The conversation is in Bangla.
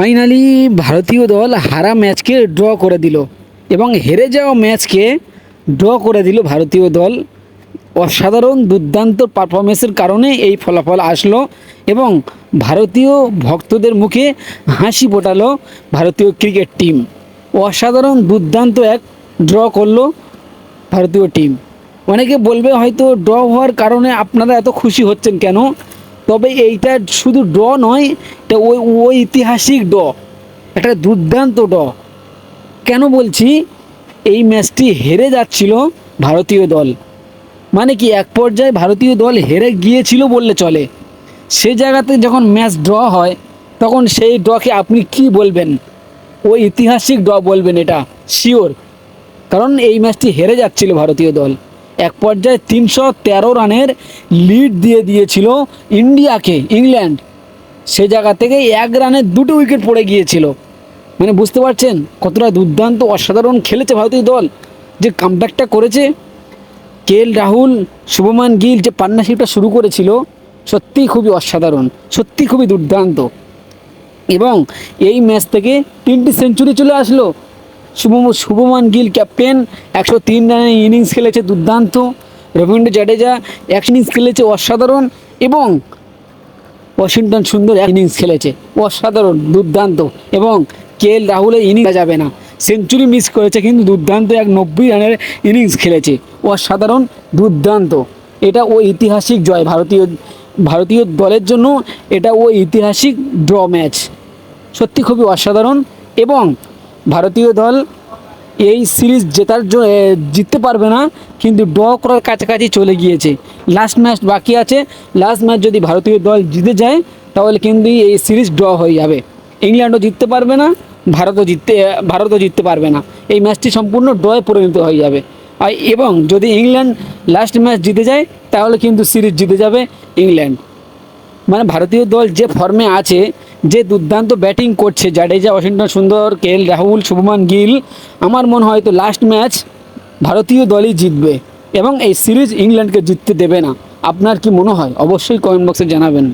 ফাইনালি ভারতীয় দল হারা ম্যাচকে ড্র করে দিল এবং হেরে যাওয়া ম্যাচকে ড্র করে দিল ভারতীয় দল। অসাধারণ দুর্দান্ত পারফরমেন্সের কারণে এই ফলাফল আসলো এবং ভারতীয় ভক্তদের মুখে হাসি ফোটালো ভারতীয় ক্রিকেট টিম। অসাধারণ দুর্দান্ত এক ড্র করল ভারতীয় টিম। অনেকে বলবে হয়তো ড্র হওয়ার কারণে আপনারা এত খুশি হচ্ছেন কেন? তবে এইটা শুধু ড্র নয়, এটা ওই ওই ঐতিহাসিক ড। একটা দুর্দান্ত ড। কেন বলছি? এই ম্যাচটি হেরে যাচ্ছিল ভারতীয় দল। মানে কি, এক পর্যায়ে ভারতীয় দল হেরে গিয়েছিল বললে চলে। সে জায়গাতে যখন ম্যাচ ড্র হয়, তখন সেই ড্রকে আপনি কি বলবেন? ওই ঐতিহাসিক ড্র বলবেন এটা, শিওর। কারণ এই ম্যাচটি হেরে যাচ্ছিল ভারতীয় দল। এক পর্যায়ে তিনশো তেরো রানের লিড দিয়ে দিয়েছিল ইন্ডিয়াকে, ইংল্যান্ড। সে জায়গা থেকে এক রানে দুটো উইকেট পড়ে গিয়েছিল। মানে বুঝতে পারছেন কতটা দুর্দান্ত, অসাধারণ খেলেছে ভারতীয় দল। যে কামব্যাকটা করেছে, কে এল রাহুল, শুভমান গিল যে পার্টনারশিপটা শুরু করেছিল, সত্যিই খুবই অসাধারণ সত্যি খুবই দুর্দান্ত। এবং এই ম্যাচ থেকে তিনটি সেঞ্চুরি চলে আসলো। শুভম শুভমান গিল ক্যাপ্টেন একশো তিন রানের ইনিংস খেলেছে, দুর্দান্ত। রবীন্দ্র জাডেজা, এক ইনিংস খেলেছে, অসাধারণ, এবং ওয়াশিংটন সুন্দর এক ইনিংস খেলেছে, অসাধারণ, দুর্দান্ত, এবং কে এল রাহুলের ইনিংস যাবে না। সেঞ্চুরি মিস করেছে, কিন্তু দুর্দান্ত এক নব্বই রানের ইনিংস খেলেছে, অসাধারণ, দুর্দান্ত। এটা ও ঐতিহাসিক জয়, ভারতীয় ভারতীয় দলের জন্য এটা ও ঐতিহাসিক ড্র ম্যাচ সত্যি খুবই অসাধারণ, এবং ভারতীয় দল এই সিরিজ জেতার জন্য জিততে পারবে না, কিন্তু ড্র করার কাছাকাছি চলে গিয়েছে। লাস্ট ম্যাচ বাকি আছে। লাস্ট ম্যাচ যদি ভারতীয় দল জিতে যায়, তাহলে কিন্তু এই সিরিজ ড্র হয়ে যাবে। ইংল্যান্ডও জিততে পারবে না, ভারতও জিততে ভারতও জিততে পারবে না। এই ম্যাচটি সম্পূর্ণ ড্রয়ে পরিণত হয়ে যাবে। আর এবং যদি ইংল্যান্ড লাস্ট ম্যাচ জিতে যায়, তাহলে কিন্তু সিরিজ জিতে যাবে ইংল্যান্ড মানে ভারতীয় দল যে ফর্মে আছে যে দুর্দান্ত ব্যাটিং করছে জাডেজা, ওয়াশিংটন সুন্দর কে এল রাহুল, শুভমান গিল, আমার মনে হয় তো লাস্ট ম্যাচ ভারতীয় দলই জিতবে এবং এই সিরিজ ইংল্যান্ডকে জিততে দেবে না। আপনার কি মনে হয়? অবশ্যই কমেন্ট বক্সে জানাবেন।